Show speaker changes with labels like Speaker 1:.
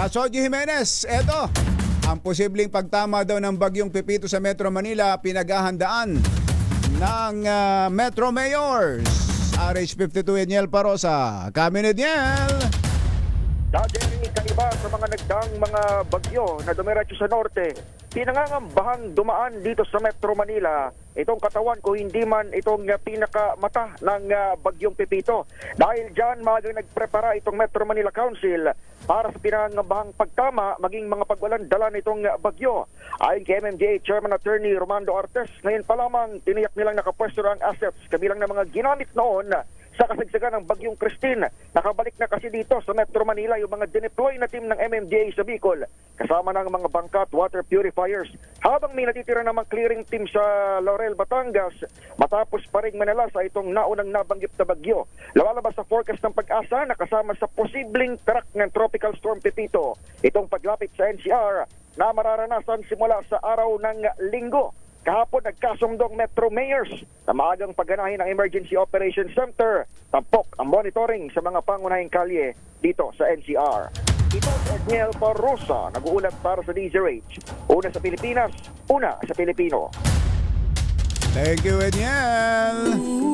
Speaker 1: Kasoji Jimenez, eto. Ang posibleng pagtama daw ng bagyong Pipito sa Metro Manila pinaghahandaan ng ah, Metro Mayors. RH52 Eniel Parosa. Kami ni Eniel.
Speaker 2: Dadering kaiba sa mga nagdaang mga bagyo na dumiretso sa norte, pinangangambahang dumaan dito sa Metro Manila itong katawan ko hindi man itong uh, pinakamata ng uh, bagyong Pepito. Dahil dyan, magang nagprepara itong Metro Manila Council para sa pinangambahang pagtama maging mga pagwalan dala nitong uh, bagyo. Ayon kay MMDA Chairman Attorney Romando Artes, ngayon pa lamang tiniyak nilang nakapwesto ang assets kabilang ng mga ginamit noon sa kasagsagan ng Bagyong Christine. Nakabalik na kasi dito sa Metro Manila yung mga dineploy na team ng MMDA sa Bicol kasama ng mga bangka at water purifiers. Habang may natitira namang clearing team sa Laurel, Batangas, matapos pa rin manala sa itong naunang nabanggit na bagyo. Lumalabas sa forecast ng pag-asa na kasama sa posibleng track ng Tropical Storm Pepito. Itong paglapit sa NCR na mararanasan simula sa araw ng linggo. Kahapon nagkasundong Metro Mayors na maagang pagganahin ng Emergency Operations Center. Tampok ang monitoring sa mga pangunahing kalye dito sa NCR. Ito si Edniel Parrosa, nag-uulat para sa DZRH. Una sa Pilipinas, una sa Pilipino.
Speaker 1: Thank you, Eniel.